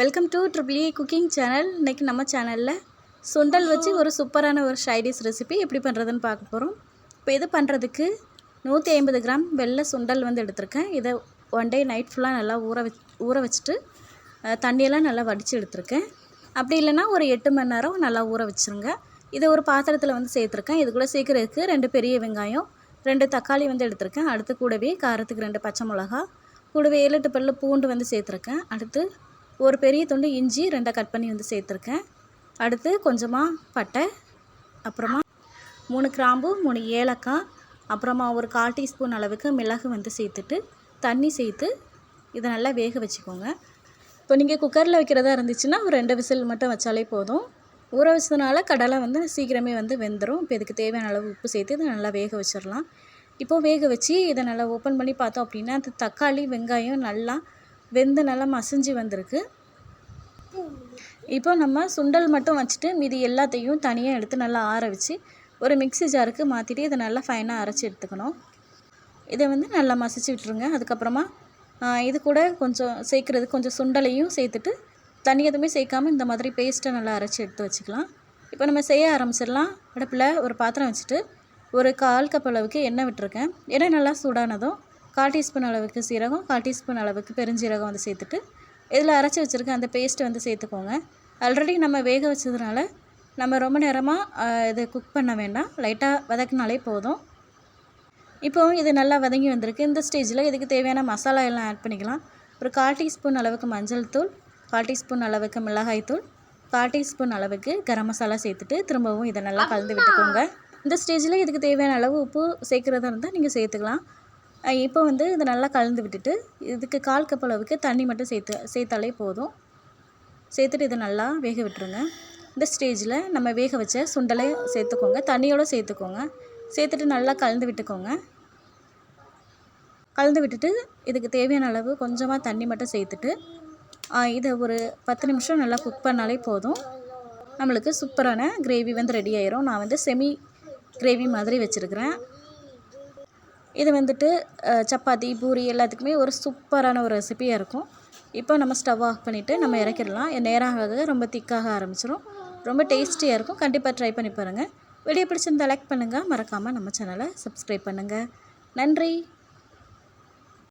Welcome to triple cooking channel. இன்றைக்கி நம்ம சேனலில் சுண்டல் வச்சு ஒரு சூப்பரான ஒரு ஷைடிஷ் ரெசிபி எப்படி பண்ணுறதுன்னு பார்க்க போகிறோம் இப்போ இது பண்ணுறதுக்கு நூற்றி ஐம்பது கிராம் வெள்ளை சுண்டல் வந்து எடுத்திருக்கேன். இதை ஒன் டே நைட் ஃபுல்லாக நல்லா ஊற வச்சு ஊற வச்சுட்டு தண்ணியெல்லாம் நல்லா வடித்து எடுத்திருக்கேன். அப்படி இல்லைன்னா ஒரு எட்டு மணி நேரம் நல்லா ஊற வச்சுருங்க. இதை ஒரு பாத்திரத்தில் வந்து சேர்த்துருக்கேன். இது கூட சேர்க்குறதுக்கு ரெண்டு பெரிய வெங்காயம் ரெண்டு தக்காளி வந்து எடுத்திருக்கேன். அடுத்து கூடவே காரத்துக்கு ரெண்டு பச்சை மிளகா கூடவே ஏழு எட்டு பல்லு பூண்டு வந்து சேர்த்துருக்கேன். அடுத்து ஒரு பெரிய துண்டு இஞ்சி ரெண்டை கட் பண்ணி வந்து சேர்த்துருக்கேன். அடுத்து கொஞ்சமாக பட்டை அப்புறமா மூணு கிராம்பு மூணு ஏலக்காய் அப்புறமா ஒரு கால் டீஸ்பூன் அளவுக்கு மிளகு வந்து சேர்த்துட்டு தண்ணி சேர்த்து இதை நல்லா வேக வச்சுக்கோங்க. இப்போ நீங்கள் குக்கரில் வைக்கிறதா இருந்துச்சுன்னா ஒரு ரெண்டு விசில் மட்டும் வச்சாலே போதும். ஊற வச்சதுனால கடலை வந்து சீக்கிரமே வந்து வெந்துடும் இப்போ இதுக்கு தேவையான அளவு உப்பு சேர்த்து இதை நல்லா வேக வச்சிடலாம். இப்போது வேக வச்சு இதை நல்லா ஓப்பன் பண்ணி பார்த்தோம் அப்படின்னா அது தக்காளி வெங்காயம் நல்லா வெந்து நல்லா மசிஞ்சு வந்திருக்கு. இப்போ நம்ம சுண்டல் மட்டும் வச்சுட்டு மீதி எல்லாத்தையும் தனியாக எடுத்து நல்லா ஆற வச்சு ஒரு மிக்ஸி ஜாருக்கு மாற்றிட்டு இதை நல்லா ஃபைனாக அரைச்சி எடுத்துக்கணும். இதை வந்து நல்லா மசிச்சு விட்டுருங்க. அதுக்கப்புறமா இது கூட கொஞ்சம் சேர்க்குறது கொஞ்சம் சுண்டலையும் சேர்த்துட்டு தண்ணி எதுவுமே சேர்க்காமல் இந்த மாதிரி பேஸ்ட்டை நல்லா அரைச்சி எடுத்து வச்சுக்கலாம். இப்போ நம்ம செய்ய ஆரம்பிச்சிடலாம். அடுப்பில் ஒரு பாத்திரம் வச்சுட்டு ஒரு கால் கப் அளவுக்கு எண்ணெய் விட்டுருக்கேன். எண்ணெய் நல்லா சூடானதும் கால் டீஸ்பூன் அளவுக்கு சீரகம் கால் டீஸ்பூன் அளவுக்கு பெருஞ்சீரகம் வந்து சேர்த்துட்டு இதில் அரைச்சி வச்சுருக்க அந்த பேஸ்ட்டை வந்து சேர்த்துக்கோங்க. ஆல்ரெடி நம்ம வேக வச்சதுனால நம்ம ரொம்ப நேரமாக இது குக் பண்ண வேண்டாம். லைட்டாக வதக்கினாலே போதும். இப்போவும் இது நல்லா வதங்கி வந்திருக்கு. இந்த ஸ்டேஜில் இதுக்கு தேவையான மசாலா எல்லாம் ஆட் பண்ணிக்கலாம். ஒரு கால் டீஸ்பூன் அளவுக்கு மஞ்சள் தூள் கால் டீஸ்பூன் அளவுக்கு மிளகாய் தூள் கால் டீஸ்பூன் அளவுக்கு கரம் மசாலா சேர்த்துட்டு திரும்பவும் இதை நல்லா கலந்து விட்டுக்கோங்க. இந்த ஸ்டேஜில் இதுக்கு தேவையான அளவு உப்பு சேர்க்குறதா இருந்தால் நீங்கள் சேர்த்துக்கலாம். இப்போ வந்து இதை நல்லா கலந்து விட்டுட்டு இதுக்கு கால் கப் அளவுக்கு தண்ணி மட்டும் சேர்த்து சேர்த்தாலே போதும். சேர்த்துட்டு இதை நல்லா வேக விட்டுருங்க. இந்த ஸ்டேஜில் நம்ம வேக வச்ச சுண்டலை சேர்த்துக்கோங்க. தண்ணியோடு சேர்த்துக்கோங்க. சேர்த்துட்டு நல்லா கலந்து விட்டுக்கோங்க. கலந்து விட்டுட்டு இதுக்கு தேவையான அளவு கொஞ்சமாக தண்ணி மட்டும் சேர்த்துட்டு இதை ஒரு பத்து நிமிஷம் நல்லா குக் பண்ணாலே போதும். நம்மளுக்கு சூப்பரான கிரேவி வந்து ரெடி ஆயிரும். நான் வந்து செமி கிரேவி மாதிரி வச்சுருக்கிறேன். இது வந்துட்டு சப்பாத்தி பூரி எல்லாத்துக்குமே ஒரு சூப்பரான ஒரு ரெசிபியாக இருக்கும். இப்போ நம்ம ஸ்டவ் ஆஃப் பண்ணிவிட்டு நம்ம இறக்கிடலாம். நேராக ஆக ரொம்ப திக்காக ஆரம்பிச்சிடும் ரொம்ப டேஸ்டியாக இருக்கும். கண்டிப்பாக ட்ரை பண்ணி பாருங்கள் வீடியோ பிடிச்சிருந்தா லைக் பண்ணுங்கள் மறக்காமல் நம்ம சேனலை சப்ஸ்கிரைப் பண்ணுங்கள் நன்றி!